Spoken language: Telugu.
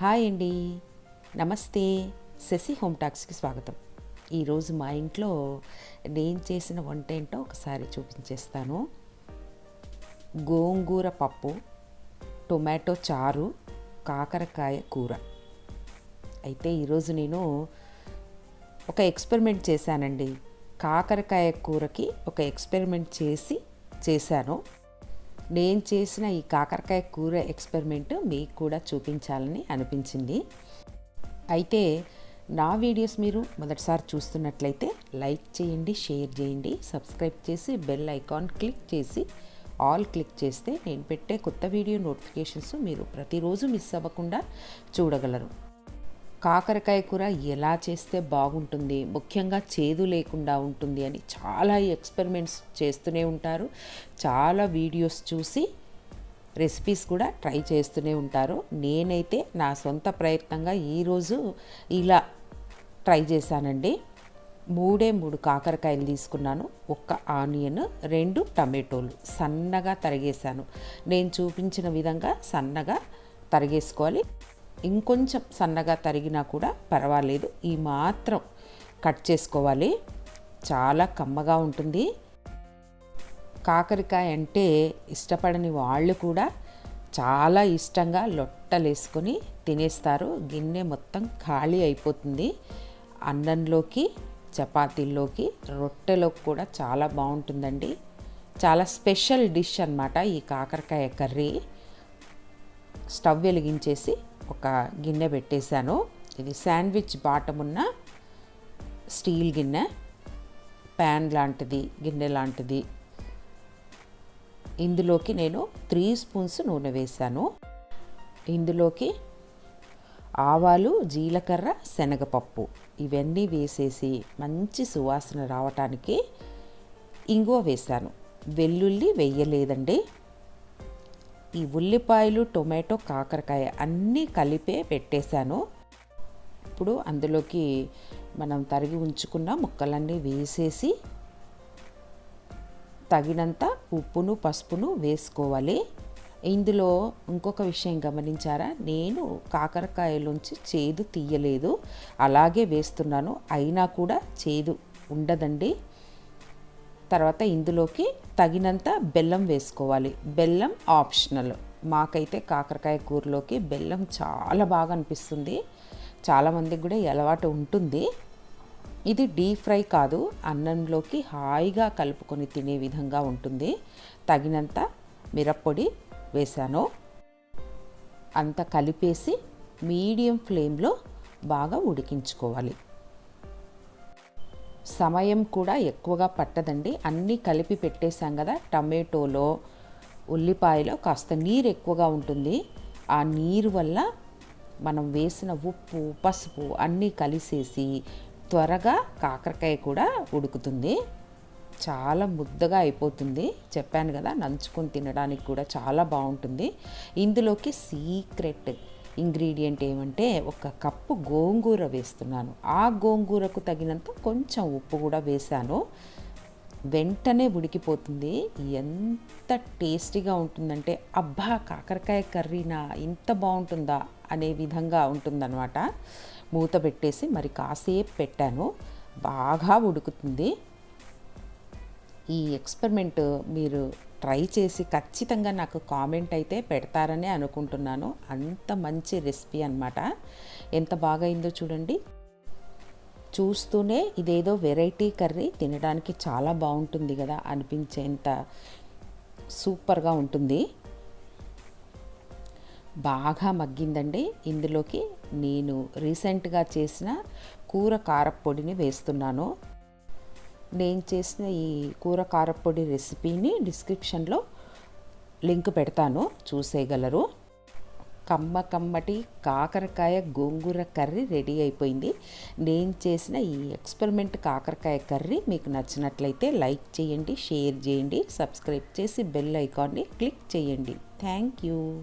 హాయ్ అండి. నమస్తే. శశి హోమ్ టాక్స్కి స్వాగతం. ఈరోజు మా ఇంట్లో నేను చేసిన వంట ఏంటో ఒకసారి చూపించేస్తాను. గోంగూర పప్పు టొమాటో చారు కాకరకాయ కూర. అయితే ఈరోజు నేను ఒక ఎక్స్పెరిమెంట్ చేశానండి. కాకరకాయ కూరకి ఒక ఎక్స్పెరిమెంట్ చేసి చేశాను. నేను చేసిన ఈ కాకరకాయ కూర ఎక్స్పెరిమెంట్ మీకు కూడా చూపించాలని అనిపించింది. అయితే నా వీడియోస్ మీరు మొదటిసారి చూస్తున్నట్లయితే లైక్ చేయండి షేర్ చేయండి సబ్స్క్రైబ్ చేసి బెల్ ఐకాన్ క్లిక్ చేసి ఆల్ క్లిక్ చేస్తే నేను పెట్టే కొత్త వీడియో నోటిఫికేషన్స్ మీరు ప్రతిరోజు మిస్ అవ్వకుండా చూడగలరు. కాకరకాయ కూర ఎలా చేస్తే బాగుంటుంది? ముఖ్యంగా చేదు లేకుండా ఉంటుంది అని చాలా ఎక్స్పెరిమెంట్స్ చేస్తూనే ఉంటారు. చాలా వీడియోస్ చూసి రెసిపీస్ కూడా ట్రై చేస్తూనే ఉంటారు. నేనైతే నా సొంత ప్రయత్నంగా ఈరోజు ఇలా ట్రై చేశానండి. మూడే మూడు కాకరకాయలు తీసుకున్నాను. ఒక్క ఆనియన్ రెండు టమాటోలు సన్నగా తరిగేశాను. నేను చూపించిన విధంగా సన్నగా తరిగేసుకోవాలి. ఇంకొంచెం సన్నగా తరిగినా కూడా పర్వాలేదు. ఈ మాత్రం కట్ చేసుకోవాలి. చాలా కమ్మగా ఉంటుంది. కాకరకాయ అంటే ఇష్టపడని వాళ్ళు కూడా చాలా ఇష్టంగా లొట్టలేసుకొని తినేస్తారు. గిన్నె మొత్తం ఖాళీ అయిపోతుంది. అన్నంలోకి చపాతీల్లోకి రొట్టెలోకి కూడా చాలా బాగుంటుందండి. చాలా స్పెషల్ డిష్ అన్నమాట ఈ కాకరకాయ కర్రీ. స్టవ్ వెలిగించేసి ఒక గిన్నె పెట్టేశాను. ఇది శాండ్విచ్ బాటం ఉన్న స్టీల్ గిన్నె ప్యాన్ లాంటిది గిన్నె లాంటిది. ఇందులోకి నేను త్రీ స్పూన్స్ నూనె వేశాను. ఇందులోకి ఆవాలు జీలకర్ర శనగపప్పు ఇవన్నీ వేసేసి మంచి సువాసన రావటానికి ఇంగువ వేశాను. వెల్లుల్లి వేయలేదండి. ఈ ఉల్లిపాయలు టొమాటో కాకరకాయ అన్నీ కలిపే పెట్టేశాను. ఇప్పుడు అందులోకి మనం తరిగి ఉంచుకున్న ముక్కలన్నీ వేసేసి తగినంత ఉప్పును పసుపును వేసుకోవాలి. ఇందులో ఇంకొక విషయం గమనించారా? నేను కాకరకాయలోంచి చేదు తీయలేదు. అలాగే వేస్తున్నాను. అయినా కూడా చేదు ఉండదండి. తర్వాత ఇందులోకి తగినంత బెల్లం వేసుకోవాలి. బెల్లం ఆప్షనల్. మాకైతే కాకరకాయ కూరలోకి బెల్లం చాలా బాగా అనిపిస్తుంది. చాలామందికి కూడా ఈ అలవాటు ఉంటుంది. ఇది డీప్ ఫ్రై కాదు అన్నంలోకి హాయిగా కలుపుకొని తినే విధంగా ఉంటుంది. తగినంత మిరప్పొడి వేశాను. అంత కలిపేసి మీడియం ఫ్లేమ్లో బాగా ఉడికించుకోవాలి. సమయం కూడా ఎక్కువగా పట్టదండి. అన్నీ కలిపి పెట్టేశాం కదా టమాటోలో ఉల్లిపాయలో కాస్త నీరు ఎక్కువగా ఉంటుంది. ఆ నీరు వల్ల మనం వేసిన ఉప్పు పసుపు అన్నీ కలిసేసి త్వరగా కాకరకాయ కూడా ఉడుకుతుంది. చాలా ముద్దగా అయిపోతుంది. చెప్పాను కదా నంచుకొని తినడానికి కూడా చాలా బాగుంటుంది. ఇందులోకి సీక్రెట్ ఇంగ్రీడియంట్ ఏమంటే ఒక కప్పు గోంగూర వేస్తున్నాను. ఆ గోంగూరకు తగినంత కొంచెం ఉప్పు కూడా వేశాను. వెంటనే ఉడికిపోతుంది. ఎంత టేస్టీగా ఉంటుందంటే అబ్బా కాకరకాయ కర్రీనా ఇంత బాగుంటుందా అనే విధంగా ఉంటుందన్నమాట. మూత పెట్టేసి మరి కాసేపు పెట్టాను. బాగా ఉడుకుతుంది. ఈ ఎక్స్పెరిమెంట్ మీరు ట్రై చేసి ఖచ్చితంగా నాకు కామెంట్ అయితే పెడతారని అనుకుంటున్నాను. అంత మంచి రెసిపీ అనమాట ఎంత బాగా అయిందో చూడండి. చూస్తూనే ఇదేదో వెరైటీ కర్రీ తినడానికి చాలా బాగుంటుంది కదా అనిపించేంత సూపర్గా ఉంటుంది. బాగా మగ్గిందండి. ఇందులోకి నేను రీసెంట్గా చేసిన కూర కారపొడిని వేస్తున్నాను. నేను చేసిన ఈ కూర కారపొడి రెసిపీని డిస్క్రిప్షన్లో లింక్ పెడతాను చూసేయగలరు. కమ్మ కమ్మటి కాకరకాయ గోంగూర కర్రీ రెడీ అయిపోయింది. నేను చేసిన ఈ ఎక్స్పెరిమెంట్ కాకరకాయ కర్రీ మీకు నచ్చినట్లయితే లైక్ చేయండి షేర్ చేయండి సబ్స్క్రైబ్ చేసి బెల్ ఐకాన్ని క్లిక్ చేయండి. Thank you.